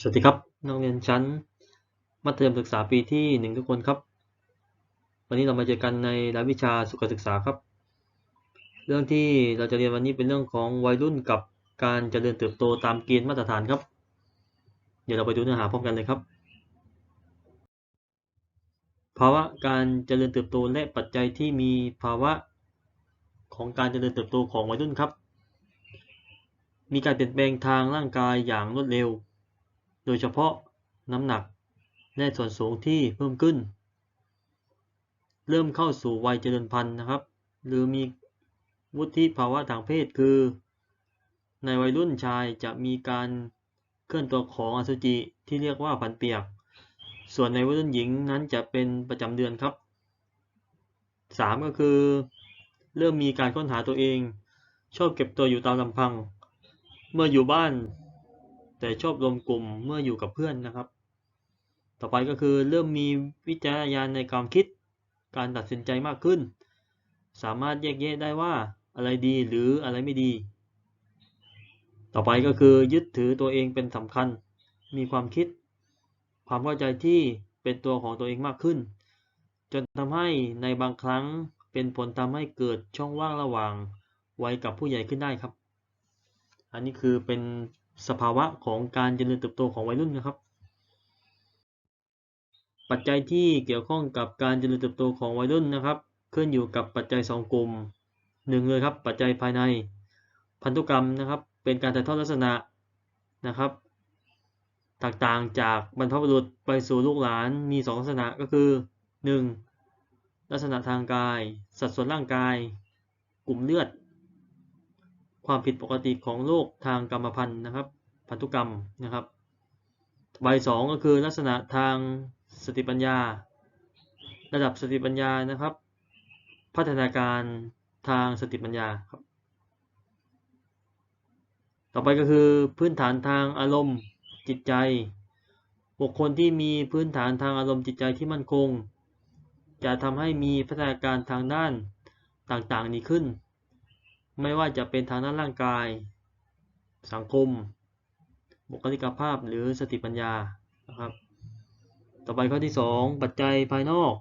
สวัสดีครับนักเรียนชั้น มัธยมศึกษาปีที่หนึ่งทุกคนครับ วันนี้เรามาเจอกันในรายวิชาสุขศึกษาครับ เรื่องที่เราจะเรียนวันนี้เป็นเรื่องของวัยรุ่นกับการเจริญเติบโตตามเกณฑ์มาตรฐานครับ เดี๋ยวเราไปดูเนื้อหาพร้อมกันเลยครับ ภาวะการเจริญเติบโตและปัจจัยที่มีภาวะของการเจริญเติบโตของวัยรุ่นครับ มีการเปลี่ยนแปลงทางร่างกายอย่างรวดเร็ว โดยเฉพาะน้ำหนักและส่วนสูงที่เพิ่มขึ้น เริ่มเข้าสู่วัยเจริญพันธุ์นะครับ หรือมีวุฒิภาวะทางเพศคือ ในวัยรุ่นชายจะมีการเคลื่อนตัวของอสุจิที่เรียกว่าพันเปียก ส่วนในวัยรุ่นหญิงนั้นจะเป็นประจำเดือนครับ 3 ก็คือ เริ่มมีการค้นหาตัวเอง ชอบเก็บตัวอยู่ตามลำพัง เมื่ออยู่บ้าน แต่ชอบรวมกลุ่มเมื่ออยู่กับเพื่อนนะครับ ต่อไปก็คือเริ่มมีวิจารณญาณในความคิด การตัดสินใจมากขึ้น สามารถแยกแยะได้ว่าอะไรดีหรืออะไรไม่ดี ต่อไปก็คือยึดถือตัวเองเป็นสำคัญ มีความคิด ความเข้าใจที่เป็นตัวของตัวเองมากขึ้น จนทำให้ในบางครั้งเป็นผลทำให้เกิดช่องว่างระหว่างวัยกับผู้ใหญ่ขึ้นได้ครับ อันนี้คือเป็น สภาวะของการเจริญเติบโตของวัยรุ่นนะครับ ปัจจัยที่เกี่ยวข้องกับการเจริญเติบโตของวัยรุ่นนะครับขึ้นอยู่กับปัจจัย 2 กลุ่มหนึ่งเลยครับ ปัจจัยภายใน พันธุกรรมนะครับ เป็นการถ่ายทอดลักษณะนะครับต่างๆจากบรรพบุรุษไปสู่ลูกหลานมี 2 ลักษณะก็คือ 1. ลักษณะทางกาย สัดส่วนร่างกาย กลุ่มเลือด ความผิดปกติของโรคทางกรรมพันธุ์นะครับ พันธุกรรมนะครับ ใบสองก็คือลักษณะทางสติปัญญา ระดับสติปัญญานะครับ พัฒนาการทางสติปัญญาครับ ต่อไปก็คือพื้นฐานทางอารมณ์จิตใจ บุคคลที่มีพื้นฐานทางอารมณ์จิตใจที่มั่นคง จะทำให้มีพัฒนาการทางด้านต่างๆนี้ขึ้น ไม่ว่าจะเป็นทางด้านร่างกาย สังคม บุคลิกภาพหรือสติปัญญานะครับ ต่อไปข้อที่ 2 ปัจจัยภายนอก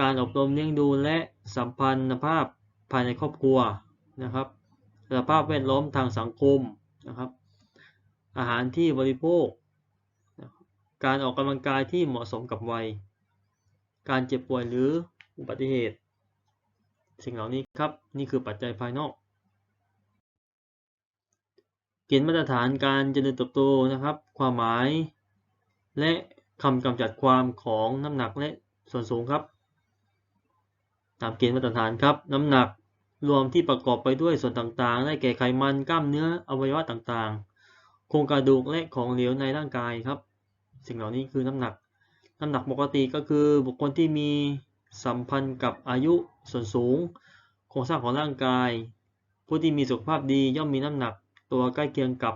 การอบรมเลี้ยงดูและสัมพันธภาพภายในครอบครัวนะครับสภาพแวดล้อมทางสังคมนะครับ อาหารที่บริโภค การออกกำลังกายที่เหมาะสมกับวัย การเจ็บป่วยหรืออุบัติเหตุ สิ่งเหล่านี้ครับ นี่คือปัจจัยภายนอก เกณฑ์มาตรฐานการเจริญเติบโตนะครับ ความหมาย และคำกำจัดความของน้ำหนักและส่วนสูงครับ ตามเกณฑ์มาตรฐานครับ น้ำหนักรวมที่ประกอบไปด้วยส่วนต่างๆ ได้แก่ไขมันกล้ามเนื้ออวัยวะต่างๆ โครงกระดูกและของเหลวในร่างกายครับ สิ่งเหล่านี้คือน้ำหนัก น้ำหนักปกติก็คือบุคคลที่มี สัมพันธ์กับอายุส่วนสูง โครงสร้างของร่างกาย ผู้ที่มีสุขภาพดีย่อมมีน้ำหนักตัวใกล้เคียงกับ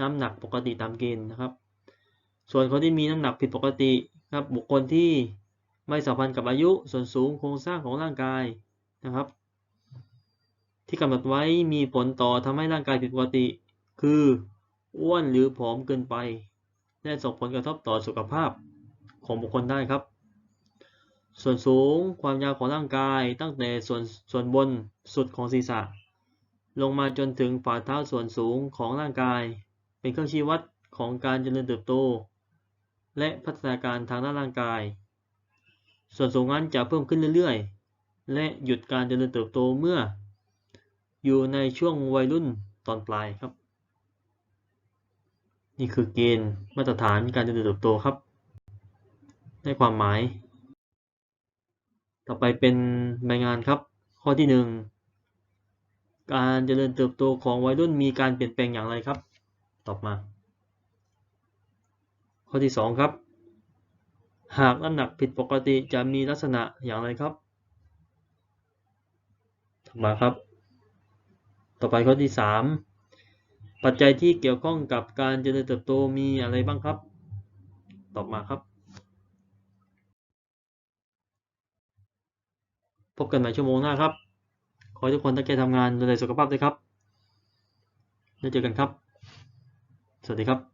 น้ำหนักปกติตามเกณฑ์นะครับ ส่วนคนที่มีน้ำหนักผิดปกติครับบุคคลที่ไม่สัมพันธ์กับอายุส่วนสูงโครงสร้างของร่างกายนะครับ ที่กำหนดไว้มีผลต่อทำให้ร่างกายผิดปกติ คืออ้วนหรือผอมเกินไป และส่งผลกระทบต่อสุขภาพของบุคคลได้ครับ ส่วนสูงความยาวของร่างกายตั้งแต่ส่วนส่วนบนสุดของศีรษะ ลงมาจนถึงฝ่าเท้าส่วนสูงของร่างกาย เป็นเครื่องชี้วัดของการเจริญเติบโต และพัฒนาการทางด้านร่างกาย ส่วนสูงนั้นจะเพิ่มขึ้นเรื่อยๆ และหยุดการเจริญเติบโตเมื่อ อยู่ในช่วงวัยรุ่นตอนปลายครับ นี่คือเกณฑ์มาตรฐานการเจริญเติบโตครับ ในความหมาย ต่อไปเป็นใบงานครับ ข้อที่หนึ่งการเจริญเติบโตของวัยรุ่นมีการเปลี่ยนแปลงอย่างไรครับ ตอบมา ข้อที่ 2 ครับ หากน้ำหนักผิดปกติจะมีลักษณะอย่างไรครับตอบมาครับ ต่อไปข้อที่ 3 ปัจจัยที่เกี่ยวข้องกับการเจริญเติบโตมีอะไรบ้างครับ ตอบมาครับ พบกันใหม่ชั่วโมงหน้าครับ ขอให้ทุกคนตั้งใจทำงานดูแลสุขภาพด้วยครับ แล้วเจอกันครับ สวัสดีครับ